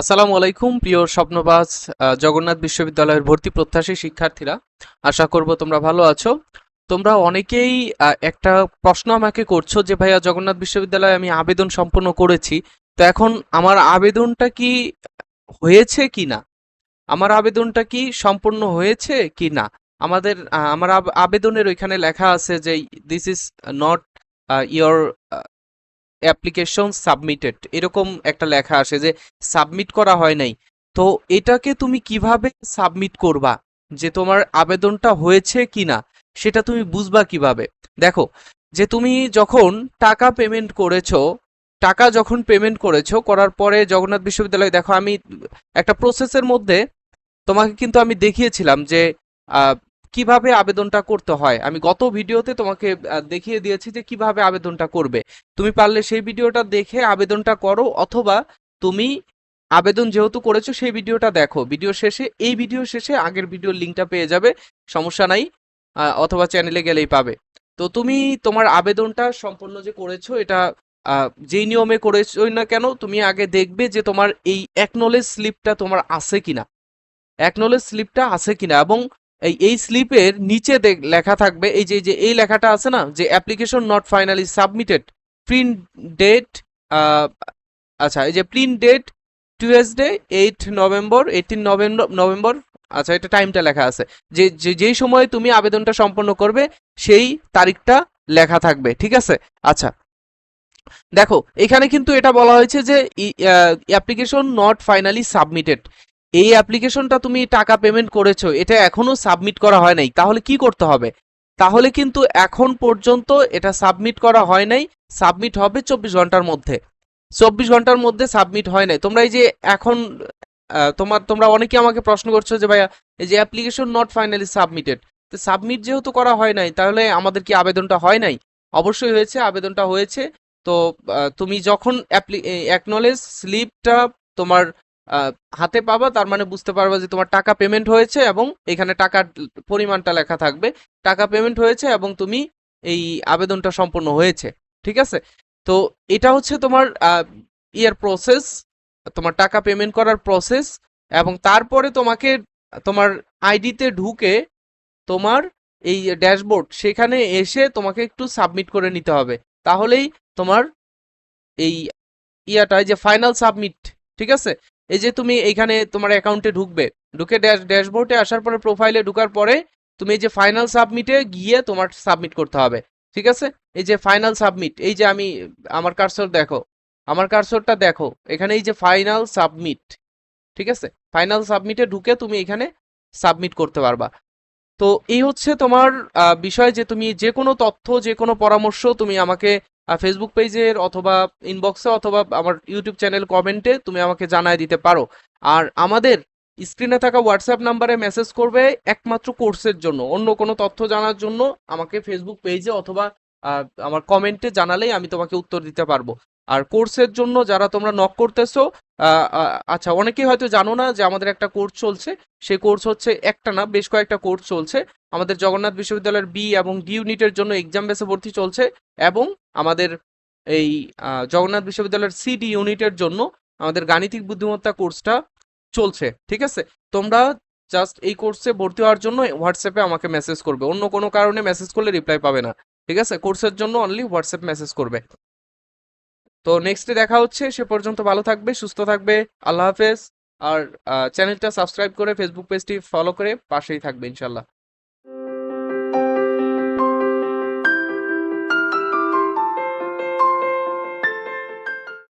আসসালামু আলাইকুম, প্রিয় স্বপ্নবাস জগন্নাথ বিশ্ববিদ্যালয়ের ভর্তি প্রত্যাশী শিক্ষার্থীরা। আশা করব তোমরা ভালো আছো। তোমরা অনেকেই একটা প্রশ্ন আমাকে করছ যে, ভাইয়া, জগন্নাথ বিশ্ববিদ্যালয়ে আমি আবেদন সম্পন্ন করেছি। তো এখন আমার আবেদনটা কি হয়েছে কি না আমার আবেদনটা কি সম্পূর্ণ হয়েছে কি না আমাদের আমার আব- আবেদনের ওইখানে লেখা আছে যে this is not your application submitted. এরকম একটা লেখা আসে যে, সাবমিট করা হয় নাই। তো এটাকে তুমি কীভাবে সাবমিট করবা? যে তোমার আবেদনটা হয়েছে কিনা, সেটা তুমি বুঝবা কীভাবে? দেখো, যে তুমি যখন টাকা পেমেন্ট করেছ, টাকা যখন পেমেন্ট করেছ, করার পরে জগন্নাথ বিশ্ববিদ্যালয়, দেখো আমি একটা প্রসেসের মধ্যে তোমাকে কিন্তু আমি দেখিয়েছিলাম যে কীভাবে আবেদনটা করতে হয়? আমি গত ভিডিওতে তোমাকে দেখিয়ে দিয়েছি যে কীভাবে আবেদনটা করবে। তুমি পারলে সেই ভিডিওটা দেখে আবেদনটা করো অথবা তুমি আবেদন যেহেতু করেছ সেই ভিডিওটা দেখো। ভিডিও শেষে, এই ভিডিও শেষে আগের ভিডিওর লিঙ্কটা পেয়ে যাবে, সমস্যা নাই অথবা চ্যানেলে গেলেই পাবে। তো তুমি তোমার আবেদনটা সম্পূর্ণ যে করেছ এটা যেই নিয়মে করেছোই না কেন, তুমি আগে দেখবে যে তোমার এই অ্যাকনোলেজ স্লিপটা তোমার আছে কিনা। অ্যাকনোলেজ স্লিপটা আছে কিনা এবং এই এই স্লিপের নিচে লেখা থাকবে, এই যে যে, এই লেখাটা আছে না, যে application not finally submitted print date আচ্ছা এই যে print date Tuesday eight November eighteen November November আচ্ছা এটা টাইমটা লেখা আছে। যে যেই সময়ে তুমি আবেদনটা সম্পন্ন করবে, সেই তারিখটা লেখা থাকবে, ঠিক আছে? আচ্ছা দেখো, এখানে কিন্তু এটা বলা হয়েছে যে অ্যাপ্লিকেশন নট ফাইনালি সাবমিটেড এই অ্যাপ্লিকেশনটা তুমি টাকা পেমেন্ট করেছ, এটা এখনও সাবমিট করা হয় নাই, তাহলে কি করতে হবে? তাহলে কিন্তু এখন পর্যন্ত এটা সাবমিট করা হয় নাই সাবমিট হবে চব্বিশ ঘণ্টার মধ্যে। চব্বিশ ঘণ্টার মধ্যে সাবমিট হয় নাই। তোমরা এই যে এখন তোমার, তোমরা অনেকে আমাকে প্রশ্ন করছ যে ভাইয়া, এই যে অ্যাপ্লিকেশন নট ফাইনালি সাবমিটেড তো সাবমিট যেহেতু করা হয় নাই, তাহলে আমাদের কি আবেদনটা হয় নাই? অবশ্যই হয়েছে, আবেদনটা হয়েছে। তো তুমি যখন অ্যাকনোলেজ স্লিপটা তোমার হাতে পাবা, তার মানে বুঝতে পারবা যে তোমার টাকা পেমেন্ট হয়েছে এবং এখানে টাকার পরিমাণটা লেখা থাকবে। টাকা পেমেন্ট হয়েছে এবং তুমি এই আবেদনটা সম্পূর্ণ হয়েছে, ঠিক আছে? তো এটা হচ্ছে তোমার ইয়ার প্রসেস তোমার টাকা পেমেন্ট করার প্রসেস এবং তারপরে তোমাকে তোমার আইডিতে ঢুকে তোমার এই ড্যাশবোর্ড সেখানে এসে তোমাকে একটু সাবমিট করে নিতে হবে। তাহলেই তোমার এই ইয়াটা যে ফাইনাল সাবমিট ঠিক আছে? এই যে তুমি এইখানে তোমার অ্যাকাউন্টে ঢুকবে, ঢুকে ড্যাশ ড্যাশবোর্ডে আসার পরে প্রোফাইলে ঢুকার পরে তুমি এই যে ফাইনাল সাবমিটে গিয়ে তোমার সাবমিট করতে হবে, ঠিক আছে? এই যে ফাইনাল সাবমিট এই যে আমি, আমার কার্সর দেখো, আমার কার্সরটা দেখো, এখানে এই যে ফাইনাল সাবমিট ঠিক আছে? ফাইনাল সাবমিটে ঢুকে তুমি এখানে সাবমিট করতে পারবা। তো এই হচ্ছে তোমার বিষয় যে তুমি যে কোনো তথ্য, যে কোনো পরামর্শ তুমি আমাকে ফেসবুক পেজের অথবা ইনবক্সে অথবা আমার ইউটিউব চ্যানেল কমেন্টে তুমি আমাকে জানায় দিতে পারো। আর আমাদের স্ক্রিনে থাকা হোয়াটসঅ্যাপ নাম্বারে মেসেজ করবে একমাত্র কোর্সের জন্য। অন্য কোনো তথ্য জানার জন্য আমাকে ফেসবুক পেজে অথবা আমার কমেন্টে জানালেই আমি তোমাকে উত্তর দিতে পারব। আর কোর্সের জন্য যারা তোমরা নক করতেছো আচ্ছা অনেকেই হয়তো জানো না যে আমাদের একটা কোর্স চলছে। সেই কোর্স হচ্ছে একটা না, বেশ কয়েকটা কোর্স চলছে। আমাদের জগন্নাথ বিশ্ববিদ্যালয়ের বি এবং ডি ইউনিটের জন্য এক্সাম বেসে ভর্তি চলছে এবং আমাদের এই জগন্নাথ বিশ্ববিদ্যালয়ের সি ডি ইউনিটের জন্য আমাদের গাণিতিক বুদ্ধিমত্তা কোর্সটা চলছে। ঠিক আছে? তোমরা জাস্ট এই কোর্সে ভর্তি হওয়ার জন্য হোয়াটসঅ্যাপে আমাকে মেসেজ করবে। অন্য কোনো কারণে মেসেজ করলে রিপ্লাই পাবে না। ঠিক আছে? কোর্সের জন্য অনলি হোয়াটসঅ্যাপ মেসেজ করবে। তো নেক্সটে দেখা হচ্ছে। সে পর্যন্ত ভালো থাকবে, সুস্থ থাকবে। আল্লাহ হাফেজ। আর চ্যানেলটা সাবস্ক্রাইব করে ফেসবুক পেজটি ফলো করে পাশেই থাকবে ইনশাল্লাহ